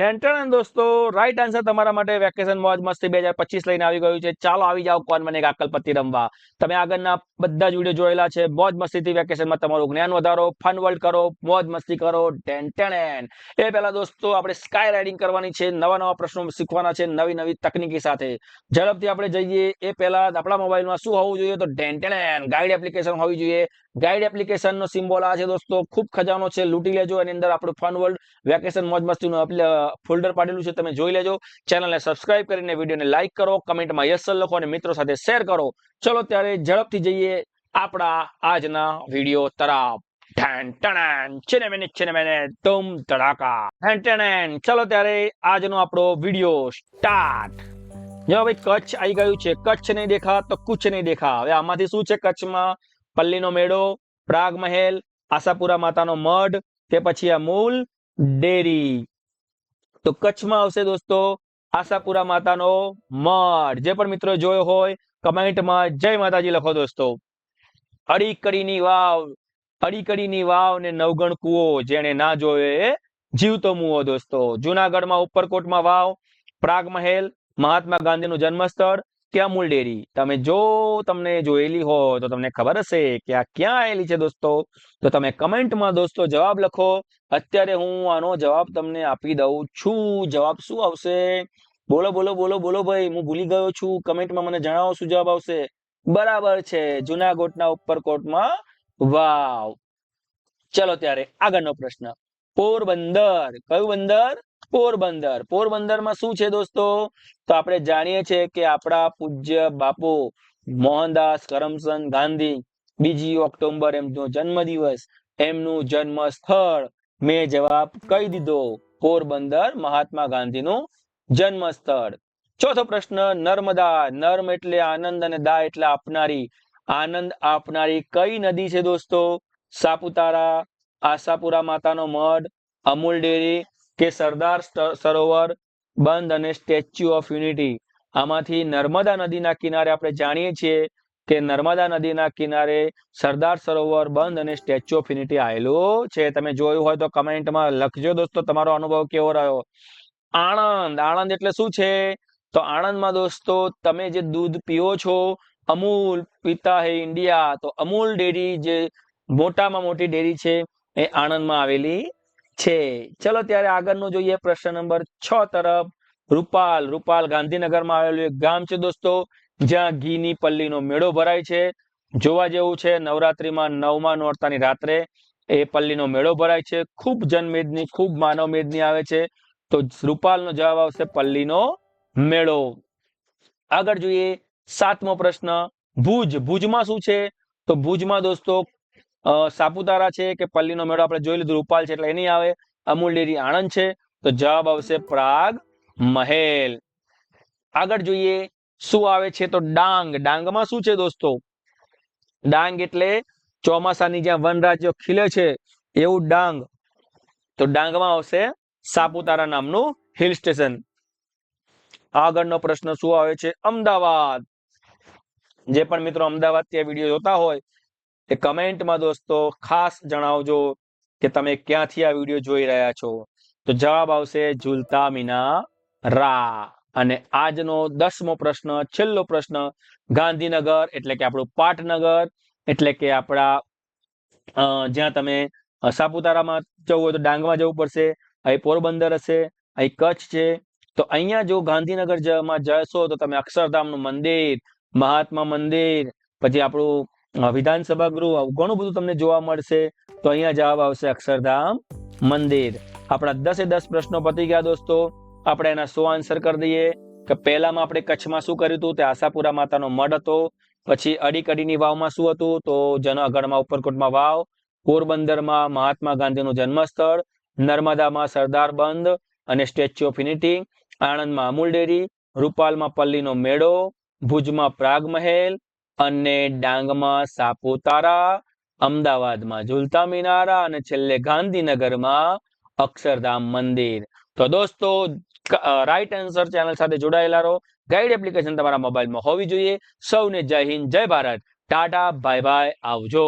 ટેન્ટન દોસ્તો right answer તમારા માટે વેકેશન મોજ મસ્તી બે હજાર પચીસ લઈને આવી ગયું છે. ચાલો આવી જાઓ કોણ મને અકલપતિ રમવા. તમે આગળના બધા જ વીડિયો જોયેલા છે. મોજ મસ્તીથી વેકેશનમાં તમારું જ્ઞાન વધારો ફન વર્લ્ડ કરો, મોજ મસ્તી કરો ટેન્ટન એ પહેલા દોસ્તો, આપણે સ્કાય રાઇડિંગ કરવાની છે. નવા નવા પ્રશ્નો શીખવાના છે નવી નવી તકનીકી સાથે. ઝડપથી આપણે જઈએ. એ પહેલા આપણા મોબાઈલમાં શું હોવું જોઈએ તો ટેન્ટન ગાઈડ એપ્લિકેશન હોવી જોઈએ. ગાઈડ એપ્લિકેશન નો સિમ્બોલ આ છે દોસ્તો. ખૂબ ખજાનો છે. લૂંટી લેજો. એની અંદર આપણું ફન વર્લ્ડ વેકેશન મોજ મસ્તીનું ફોલ્ડર પાડેલું છે, તમે જોઈ લેજો. ચેનલને સબસ્ક્રાઇબ કરીને વિડીયોને લાઇક કરો, કમેન્ટમાં યસલ લખો અને મિત્રો સાથે શેર કરો. ચલો ત્યારે ઝડપથી જઈએ આપણા આજના વીડિયો તરફ. ચલો ત્યારે આપણો વીડિયો સ્ટાર્ટ કચ્છ આવી ગયું છે, કચ્છ નહીં દેખા તો કુછ નહીં દેખા હવે આમાંથી શું છે કચ્છમાં? પલ્લીનો મેળો પ્રાગ મહેલ આશાપુરા માતાનો મઢ, તે પછી અમૂલ ડેરી. તો કચ્છમાં આવશે દોસ્તો આશાપુરા માતાનો મઢ. જે પણ મિત્રો જોયો હોય, કમેન્ટમાં જય માતાજી લખો દોસ્તો. અડીકડીની વાવ અડીકડીની વાવ ને નવગણ કુવો જેને ના જોયો એ જીવતો મુવો દોસ્તો. જુનાગઢમાં ઉપરકોટમાં વાવ પ્રાગ મહેલ મહાત્મા ગાંધીનું જન્મસ્થળ કે અમૂલ ડેરી? તમે જો તમને જોયેલી હોય તો તમને ખબર હશે કે આ ક્યાં આવેલી છે દોસ્તો. તો તમે કમેન્ટમાં દોસ્તો જવાબ લખો. અત્યારે હું આનો જવાબ તમને આપી દઉં છું. જવાબ શું આવશે? બોલો બોલો બોલો બોલો ભાઈ, હું ભૂલી ગયો છું. કમેન્ટમાં મને જણાવો શું જવાબ આવશે? બરાબર છે. જુનાગઢના ઉપરકોટમાં વાવ. ચલો ત્યારે આગળનો પ્રશ્ન. પોરબંદર. કયું બંદર? પોરબંદર. પોરબંદરમાં શું છે દોસ્તો? તો આપણે જાણીએ છીએ કે આપણા પૂજ્ય બાપુ મોહનદાસ કરમચંદ ગાંધી બીજી ઓક્ટોબર એમનો જન્મદિવસ, એમનું જન્મ સ્થળ મેં જવાબ કહી દીધો. પોરબંદર મહાત્મા ગાંધીનું જન્મ સ્થળ ચોથો પ્રશ્ન, નર્મદા. નર્મ એટલે આનંદ અને દા એટલે આપનારી. આનંદ આપનારી કઈ નદી છે દોસ્તો? સાપુતારા, આશાપુરા માતાનો મઢ, અમૂલ ડેરી કે સરદાર સરોવર બંધ અને સ્ટેચ્યુ ઓફ યુનિટી. આમાંથી નર્મદા નદીના કિનારે આપણે જાણીએ છીએ કે નર્મદા નદીના કિનારે સરદાર સરોવર બંધ અને સ્ટેચ્યુ ઓફ યુનિટી આવેલું છે. તમે જોયું હોય તો કમેન્ટમાં લખજો દોસ્તો, તમારો અનુભવ કેવો રહ્યો? આણંદ. આણંદ એટલે શું છે? તો આણંદમાં દોસ્તો, તમે જે દૂધ પીઓ છો, અમૂલ પીતા હે ઇન્ડિયા. તો અમૂલ ડેરી જે મોટામાં મોટી ડેરી છે, એ આણંદમાં આવેલી છે. ચલો ત્યારે આગળનું જોઈએ પ્રશ્ન નંબર છ તરફ. રૂપાલ રૂપાલ ગાંધીનગરમાં આવેલું એક ગામ છે દોસ્તો, જ્યાં ઘીની પલ્લીનો મેળો ભરાય છે. જોવા જેવું છે, નવરાત્રીમાં નવમા નોરતાની રાત્રે એ પલ્લીનો મેળો ભરાય છે. ખૂબ જનમેદની, ખૂબ માનવ મેદની આવે છે. તો રૂપાલનો જવાબ આવશે પલ્લીનો મેળો. આગળ જોઈએ સાતમો પ્રશ્ન. ભુજ, ભુજમાં શું છે? તો ભુજમાં દોસ્તો સાપુતારા છે કે પલ્લીનો મેળો આપણે જોઈ લીધું, રૂપાલ છે એટલે એની આવે, અમૂલ ડેરી આણંદ છે, તો જવાબ આવશે પ્રાગ મહેલ. આગળ જોઈએ, શું આવે છે તો ડાંગ, ડાંગમાં શું છે દોસ્તો? ડાંગ એટલે ચોમાસાની જ્યાં વનરાજ્યો ખીલે છે, એવું ડાંગ. તો ડાંગમાં આવશે સાપુતારા નામનું હિલ સ્ટેશન. આગળનો પ્રશ્ન શું આવે છે? અમદાવાદ. જે પણ મિત્રો અમદાવાદ ત્યાં વીડિયો જોતા હોય એ કમેન્ટમાં દોસ્તો ખાસ જણાવજો કે તમે ક્યાંથી આ વીડિયો જોઈ રહ્યા છો? તો જવાબ આવશે ઝુલતા મીના રા અને આજનો દસમો પ્રશ્ન, છેલ્લો પ્રશ્ન, ગાંધીનગર એટલે કે આપણું પાટનગર, એટલે કે આપણા જ્યાં તમે સાપુતારામાં જવું હોય તો ડાંગમાં જવું પડશે, અહીં પોરબંદર હશે, અહીં કચ્છ છે. તો અહીંયા જો ગાંધીનગરમાં જશો તો તમે અક્ષરધામનું મંદિર, મહાત્મા મંદિર, પછી આપણું વિધાનસભા ગૃહ ઘણું બધું તમને જોવા મળશે. તો અહીંયા જવાબ આવશે અક્ષરધામ મંદિર. આપણા દસે દસ પ્રશ્નો પતી ગયા દોસ્તો. આપણે એના સો આન્સર કરી દઈએ કે પહેલામાં આપણે કચ્છમાં શું કર્યું હતું? તે આશાપુરા માતાનો મઢ હતો. પછી અડીકડીની વાવમાં શું હતું? તો જનગઢમાં ઉપરકોટમાં વાવ. પોરબંદરમાં મહાત્મા ગાંધીનું જન્મસ્થળ. નર્મદામાં સરદાર બંધ અને સ્ટેચ્યુ ઓફ યુનિટી. આણંદમાં અમૂલ ડેરી. રૂપાલમાં પલ્લીનો મેળો. ભુજમાં પ્રાગ મહેલ અને ડાંગમાં સાપુતારા, અમદાવાદમાં ઝુલતા મિનારા અને છેલ્લે ગાંધીનગરમાં અક્ષરધામ મંદિર. તો દોસ્તો રાઈટ આન્સર ચેનલ સાથે જોડાયેલા રહો. ગાઈડ એપ્લિકેશન તમારા મોબાઈલમાં હોવી જોઈએ. સૌને જય હિન્દ, જય ભારત. ટાટા બાય બાય આવજો.